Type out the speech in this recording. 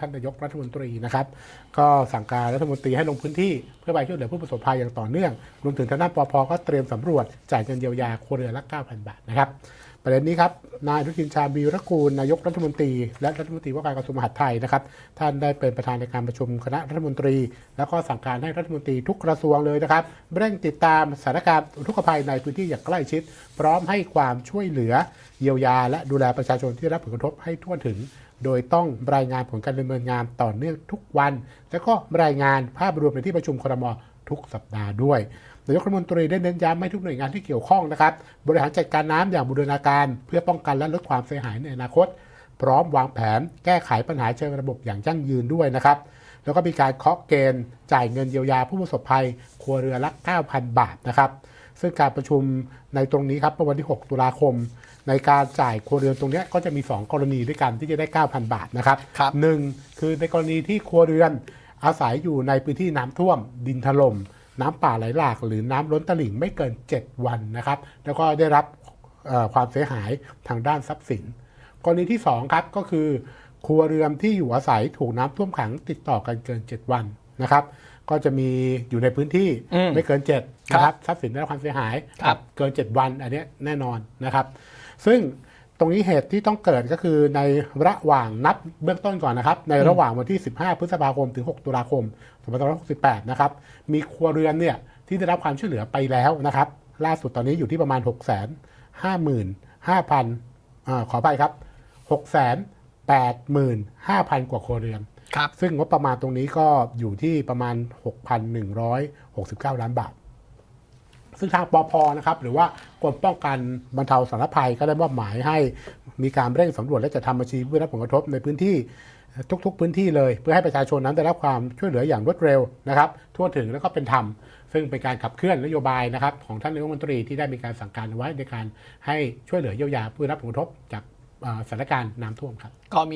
ท่านนายกรัฐมนตรีนะครับก็สั่งการรัฐมนตรีให้ลงพื้นที่เพื่อไปช่วยเหลือผู้ประสบภัยอย่างต่อเนื่องรวมถึงทางด้านปพก็เตรียมสำรวจจ่ายเงินเยียวยาครัวเรือนละ 9,000 บาทนะครับประเด็นนี้ครับนายอนุทินชาญวีรกูลนายกรัฐมนตรี และรัฐมนตรีว่าการกระทรวงมหาดไทยนะครับท่านได้เป็นประธานในการประชุมคณะรัฐมนตรี แล้วก็สั่งการให้รัฐมนตรีทุกกระทรวงเลยนะครับเร่งติดตามสถานการณ์อุทกภัยในพื้นที่อย่างใกล้ชิด พร้อมให้ความช่วยเหลือเยียวยา และดูแลประชาชนที่รับผลกระทบให้ทั่วถึง โดยต้องรายงานผลการดำเนินงานต่อเนื่องทุกวัน แล้วก็รายงานภาพรวมในที่ประชุมครมทุกสัปดาห์ด้วยนายกรัฐมนตรีได้เน้นย้ำให้ทุกหน่วยงานที่เกี่ยวข้องนะครับ บริหารจัดการน้ำอย่างบูรณาการ เพื่อป้องกันและลดความเสียหายในอนาคต พร้อมวางแผนแก้ไขปัญหาเชิงระบบอย่างยั่งยืนด้วยนะครับ แล้วก็มีการเคาะเกณฑ์ จ่ายเงินเยียวยาผู้ประสบภัย ครัวเรือนละ 9,000 บาทนะครับ ซึ่งการประชุมในตรงนี้ครับเมื่อวันที่ 6 ตุลาคม ในการจ่ายครัวเรือนตรงเนี้ยก็จะมี 2 กรณีด้วยกันที่จะได้ 9,000 บาทนะครับครับหนึ่งคือในกรณีที่ครัวเรือนอาศัยอยู่ในพื้นที่น้ำท่วม ดินถล่มน้ำป่าไหลหลาก หรือน้ำล้นตลิ่งไม่เกิน 7 วันนะครับ แล้วก็ได้รับเอ่อความเสียหายทางด้านทรัพย์สิน กรณีที่2ครับก็คือ ครัวเรือนที่อยู่อาศัยถูกน้ำท่วมขังติดต่อกันเกิน 7 วันนะครับ ก็จะมีอยู่ในพื้นที่อืมไม่เกิน7นะครับทรัพย์สินได้รับความเสียหายครับ เกิน 7 วันอันเนี้ยแน่นอนนะครับ ซึ่งตรงนี้เหตุที่ต้องเกิดก็คือในระหว่างนับเบื้องต้นก่อนนะครับ ในระหว่างวันที่ 15 พฤษภาคมถึง 6 ตุลาคม2568 นะครับ มีครัวเรือนเนี่ยที่ได้รับความช่วยเหลือไปแล้วนะครับ ล่าสุดตอนนี้อยู่ที่ประมาณ 6 5 5 5 0 0 0อ่าขอไปครับ 6 8 5 0 0 0 กว่าครัวเรือน ครับซึ่งงบประมาณตรงนี้ก็อยู่ที่ประมาณ 6,169 ล้านบาท ซึ่งทางปอพนะครับหรือว่ากรมป้องกันบรรเทาสาธารณภัยก็ได้มอบหมายให้มีการเร่งสำรวจและจะทำบัญชีผู้ได้รับผลกระทบในพื้นที่ทุกๆพื้นที่เลย เพื่อให้ประชาชนนั้นได้รับความช่วยเหลืออย่างรวดเร็วนะครับ ทั่วถึงแล้วก็เป็นธรรม ซึ่งเป็นการขับเคลื่อนนโยบายนะครับของท่านนายกรัฐมนตรีที่ได้มีการสั่งการไว้ในการให้ช่วยเหลือเยียวยาผู้ได้รับผลกระทบจากสถานการณ์น้ำท่วมครับก็มี